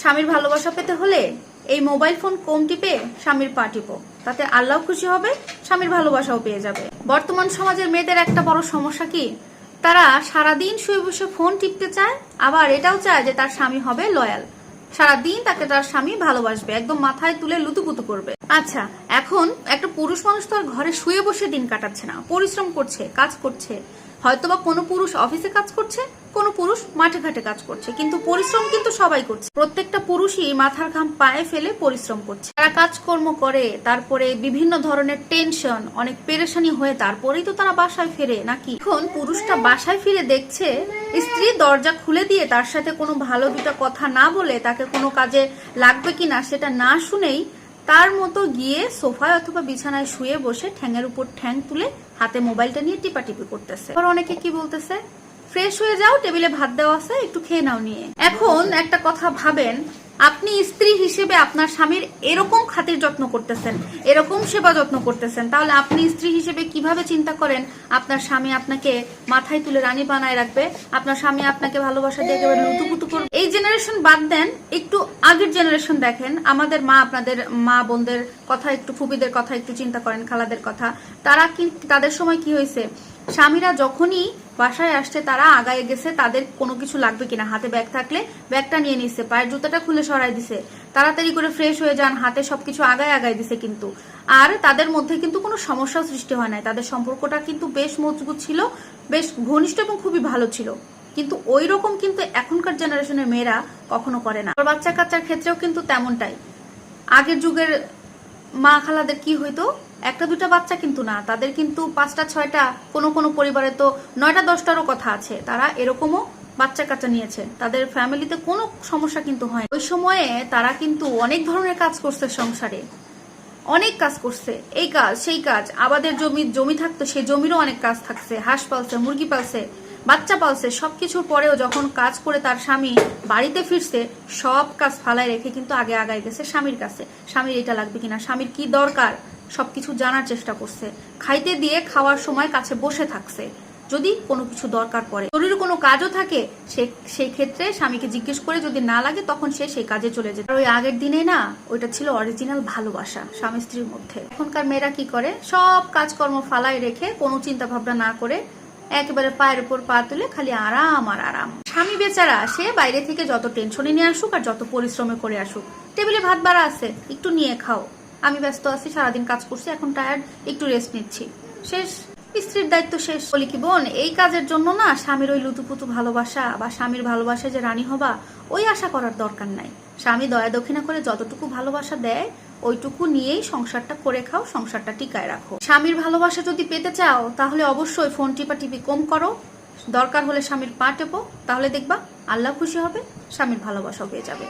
স্বামীর ভালোবাসা পেতে হলে এই মোবাইল ফোন কম টিপে স্বামীর পা টিপো। তাতে আল্লাহ খুশি হবে, স্বামীর ভালোবাসাও পেয়ে যাবে। বর্তমান সমাজের মেয়েদের একটা বড় সমস্যা কি? তারা সারাদিন শুয়ে বসে ফোন টিপতে চায়, আবার এটাও চায় যে তার স্বামী হবে লয়াল। সারাদিন তাকে তার স্বামী ভালোবাসবে, একদম মাথায় তুলে লুতুপুতু করবে। আচ্ছা এখন একটা পুরুষ মানুষ তো আর ঘরে শুয়ে বসে দিন কাটাচ্ছে না। পরিশ্রম করছে, কাজ করছে। হয়তোবা কোনো পুরুষ অফিসে কাজ করছে কোনো পুরুষ মাঠে ঘাটে কাজ করছে, কিন্তু পরিশ্রম কিন্তু সবাই করছে। প্রত্যেকটা পুরুষই মাথার ঘাম পায়ে ফেলে পরিশ্রম করছে। তারা কাজকর্ম করে, তারপরে বিভিন্ন ধরনের টেনশন অনেক পেরেশানি হয়ে তারপরেই তো তারা বাসায় ফেরে, নাকি? এখন পুরুষটা বাসায় ফিরে দেখছে, স্ত্রী দরজা খুলে দিয়ে তার সাথে কোনো ভালো দুটা কথা না বলে তাকে কোনো কাজে লাগবে কিনা সেটা না শুনেই তার মতো গিয়ে সোফায় অথবা বিছানায় শুয়ে বসে ঠ্যাঙের উপর ঠ্যাং তুলে হাতে মোবাইলটা নিয়ে টিপাটিপি করতেছে। আবার অনেকে কি বলতেছে? ফ্রেশ হয়ে যাও, টেবিলে ভাত দেওয়া আছে, একটু খেয়ে নাও নিয়ে। এখন একটা কথা ভাবেন, আপনি স্ত্রী হিসেবে আপনার স্বামীর এরকম খাতির যত্ন করতেছেন, এরকম সেবা যত্ন করতেছেন, তাহলে আপনি স্ত্রী হিসেবে কীভাবে চিন্তা করেন, আপনার স্বামী আপনাকে মাথায় তুলে রানী বানায় রাখবে, আপনার স্বামী আপনাকে ভালোবাসা দিয়ে একেবারে লুতুপুতু করবে? এই জেনারেশন বাদ দেন, একটু আগের জেনারেশন দেখেন, আমাদের মা আপনাদের, মা বোনদের কথা একটু, ফুপিদের কথা একটু চিন্তা করেন, খালাদের কথা। তারা কি, তাদের সময় কি হয়েছে? স্বামীরা যখনই বাসায় আসছে তারা আগায় গেছে, তাদের কোনো কিছু লাগবে কিনা? হাতে ব্যাগ থাকলে ব্যাগটা নিয়ে নিচ্ছে পায়ের জুতাটা খুলে সরাই দিছে। তাড়াতাড়ি করে ফ্রেশ হয়ে যান, হাতে সবকিছু আগায় আগায় দিছে কিন্তু। আর তাদের মধ্যে কিন্তু কোনো সমস্যাও সৃষ্টি হয় নাই। তাদের সম্পর্কটা কিন্তু বেশ মজবুত ছিল, বেশ ঘনিষ্ঠ এবং খুবই ভালো ছিল। কিন্তু ওই রকম কিন্তু এখনকার জেনারেশনের মেয়েরা কখনো করে না। বাচ্চা কাচ্চার ক্ষেত্রেও কিন্তু তেমনটাই। আগের যুগের মা খালাদের কি হইতো? একটা দুটা বাচ্চা কিন্তু না, তাদের কিন্তু পাঁচটা, ছয়টা, কোনো কোনো পরিবারে তো নয়টা, দশটারও কথা আছে। তারা এরকমও বাচ্চা কাচ্চা নিয়েছে। তাদের ফ্যামিলিতে কোনো সমস্যা কিন্তু হয় ওই সময়ে তারা কিন্তু অনেক ধরনের কাজ করছে সংসারে। অনেক কাজ করছে। এই কাজ, সেই কাজ, আবাদের জমি জমি থাকতো, সেই জমিরও অনেক কাজ থাকছে। হাঁস পালছে, মুরগি পালছে। বাচ্চা পালছে, সবকিছুর পরেও যখন কাজ করে তার স্বামী বাড়িতে ফিরছে, সব কাজ ফালায় রেখে কিন্তু আগে আগায় গেছে স্বামীর কাছে। স্বামীর এটা লাগবে কিনা, স্বামীর কি দরকার? সবকিছু জানার চেষ্টা করছে। খাইতে দিয়ে খাওয়ার সময় কাছে বসে থাকছে। যদি কোনো কিছু দরকার পড়ে জরুরি কোনো কাজও থাকে, সে, সেই ক্ষেত্রে স্বামীকে জিজ্ঞেস করে যদি না লাগে, তখন সে সেই কাজে চলে যায় আর ওই আগের দিনে না, ওইটা ছিল অরিজিনাল ভালোবাসা স্বামী স্ত্রীর মধ্যে। এখনকার মেয়েরা কি করে? সব কাজকর্ম ফালায় রেখে কোনো চিন্তা ভাবনা না করে একেবারে পায়ের উপর পা তুলে খালি আরাম আর আরাম। স্বামী বেচারা, সে বাইরে থেকে যত টেনশনে নিয়ে আসুক আর যত পরিশ্রমে করে আসুক টেবিলে ভাত বাড়া আছে, একটু নিয়ে খাও। আমি ব্যস্ত আছি, সারাদিন কাজ করছি, এখন টায়ার্ড একটু রেস্ট নিচ্ছি। শেষ, স্ত্রীর দায়িত্ব শেষ। বলি কি, বোন, এই কাজের জন্য না স্বামীর ওই লুতুপুতু ভালোবাসা বা স্বামীর ভালোবাসা যে রানী হবা, ওই আশা করার দরকার নাই। স্বামী দয়া দক্ষিণা করে যতটুকু ভালোবাসা দেয় ওইটুকু নিয়েই সংসারটা করে খাও, সংসারটা টিকায় রাখো। স্বামীর ভালোবাসা যদি পেতে চাও, তাহলে অবশ্যই ফোন টিপা টিপি কম করো। দরকার হলে স্বামীর পা টেপো, তাহলে দেখবা আল্লাহ খুশি হবে, স্বামীর ভালোবাসাও পেয়ে যাবে।